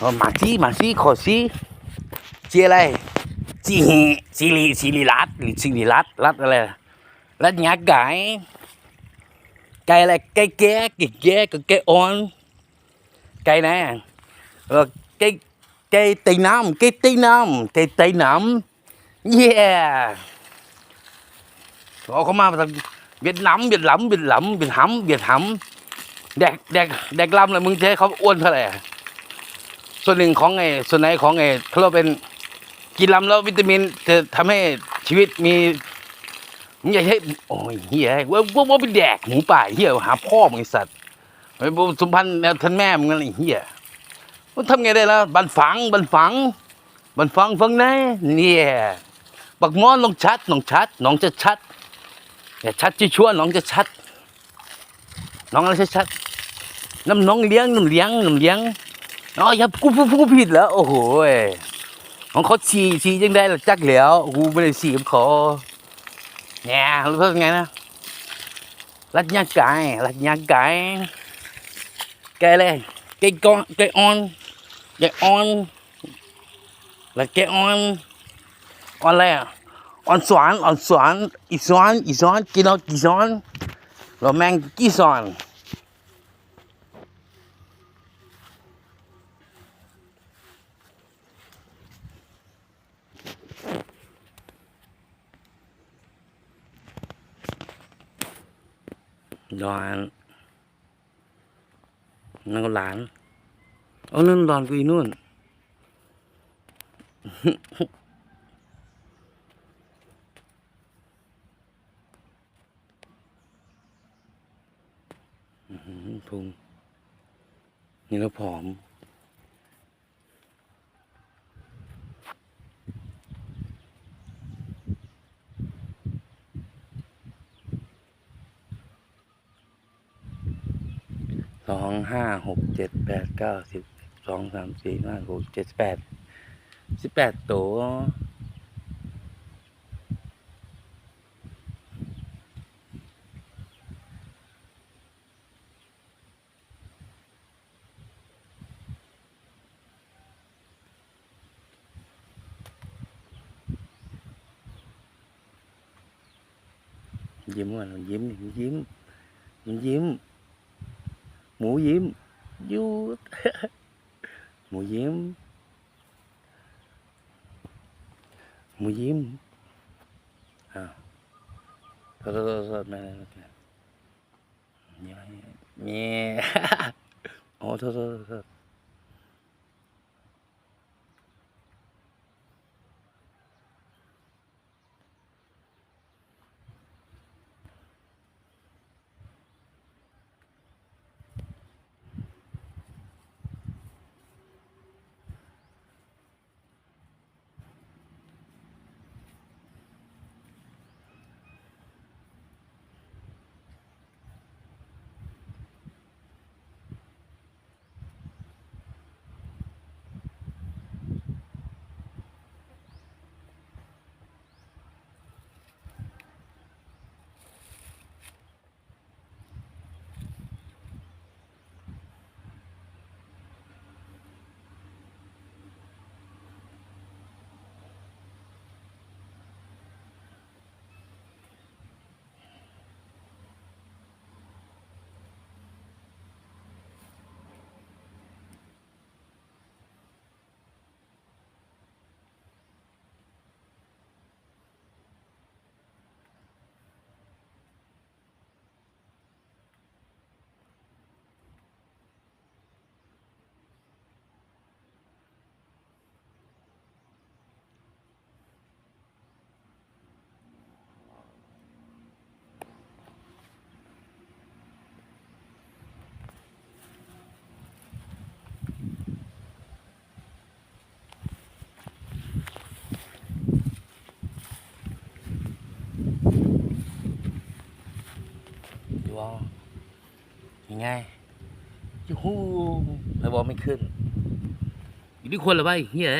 เอามาสิมาสิขอสิจีอะไรจีซีรีซีรีรัตหรือซีรีรัตรัตอะไรรัตยักษ์ไก่ไก่อะไรไก่แก่ไก่แก่กับไก่อ่อนไก่นะเออไก่ไก่ตีน้ำไก่ตีน้ำไก่ตีน้ำเย้เอาเขามาจากเวียดนามเวียดหลำเวียดหลำเวียดหำเวียดหำแดกแดกแดกลำเลยมึงเจะให้เขาอ้วนเท่าไหร่ ส่วนหนึ่งของไอ้ส่วนไหนของไอ้เขาเราเป็นกินลำแล้ววิตามินจะทำให้ชีวิตมีมึงอย่าให้โอ้ยเฮียว่าว่าว่าไปแดกหมูป่าเฮียหาพ่อมึงสัตว์ไอ้พวกสุพรรณแนวท่านแม่มึงอะไรเฮียมันทำไงได้ล่ะบันฝังบันฝังบันฝังฝังไหนเนี่ยปักหมอนน้องชัดน้องชัดน้องจะชัดอย่าชัดจะชั่วน้องจะชัดน้องอะไรชัดน้ำน้องเลี้ยงน้ำเลี้ยงน้ำเลี้ยง อ๋อย่ากูพูดพูผิดแล้ว โอ้โหของเขาฉี่ฉี่ยังได้หละจักแล้วกูไม่ได้ฉี่กับเขาเนี่ยรู้สึกไงนะรัดยางไก่รัดยางไก่ไก่อะไรไก่กอนไก่ออนไก่ออนแล้วไก่ออนออนอะไรอะออนสวนออนสวนอีสวนอีสวนกินเอากี่สวนเราแมงกี่สวน ดอนนั่นก็หลานเอานั่นดอนกูอีนู่นพุงนี่เราผอม ส องห้าหกเจ็ดแปดเก้าสิบสองสามสี่ห้าหกเจ็ดแปดสิบแปดตัวยิ้มก่อนมันยิ้มดิมันยิ้มมันยิ้ม หมูยิ้มยูหมูยิ้มหมูยิ้มอ้าวโทษโทษโทษโทษแม่เนี่ยเนี่ย โอ้โทษโทษโทษโทษดูว่ายัง ไงยูฮูไม่บอกไม่ขึ้นอยู่ที่คนเหรือไปเฮีย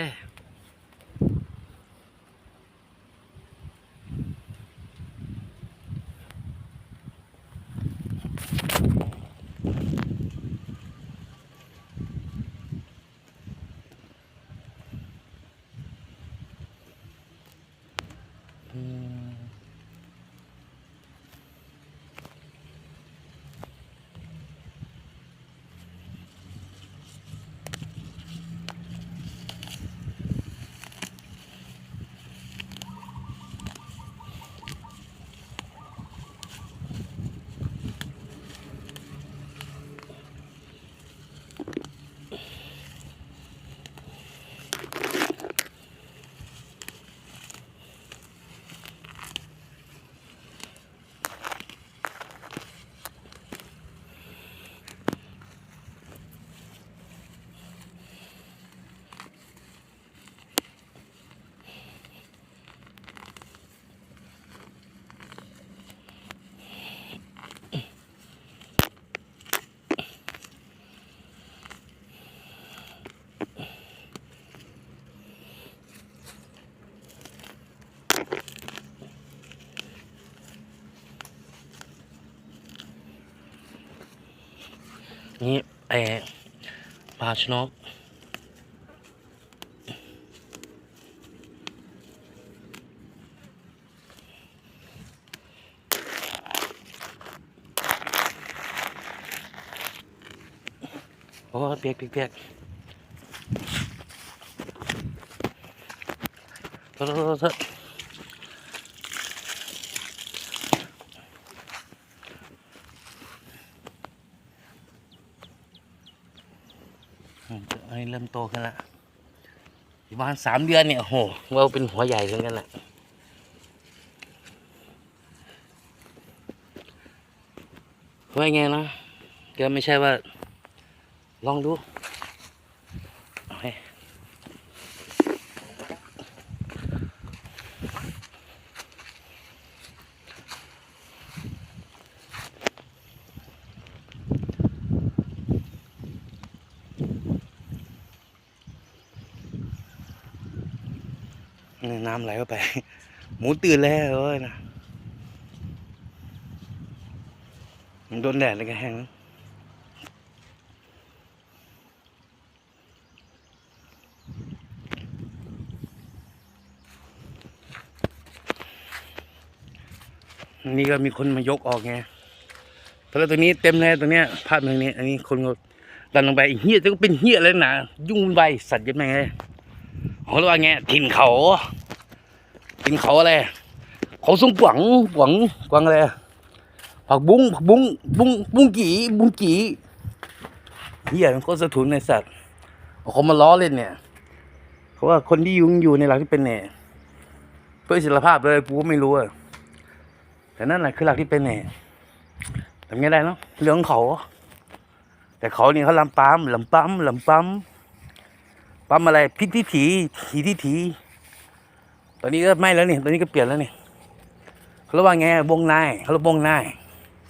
นี่ไอปลาชนกโอ้เปียกเปียกเปียกโทษโทษโทษอืมอั นี้เริ่มโตขึ้นละประมาณสามเดือนเนี่ยโหเราเป็นหัวใหญ่เหมือนกันแหละว่าไงนะก็ไม่ใช่ว่า ลองดู น้ำไหลเข้าไป หมูตื่นแล้วเว้ยนะมันโดนแดดเลยก็แห้งแล้วนี่ก็มีคนมายกออกไงเพราะตรงนี้เต็มเลยตรงเนี้ยภาพตรงนี้ อันนี้คนก็ดันลงไปเฮียจะก็เป็นเฮียเลยนะ ยุ่งวุ่นวายสัตว์ยังไงเลยเขาเรียกว่าไงถิ่นเขา ถิ่นเขาอะไรเขาสูงกวังกวังกวังอะไรผักบุ้งผักบุ้งบุ้งบุ้งกี่บุ้งกี่เฮียมันโคตรสะทุนในสัตว์เขามาล้อเล่นเนี่ยเพราะว่าคนที่ยุ่งอยู่ในหลักที่เป็นเนี่ยเพื่ออิสรภาพเลยกูก็ไม่รู้อะแต่นั่นแหละคือหลักที่เป็นเนี่ยทำไงได้เนาะเรื่องของเขา แต่เขานี่เขาลำปั๊มลำปั๊มลำปั๊มปั๊มอะไรพิธีถีถีที่ถี ตอนนี้ก็ไม่แล้วนี่ตอนนี้ก็เปลี่ยนแล้วนี่เขาเรียกว่าไงวงในเขาเรียกวงใน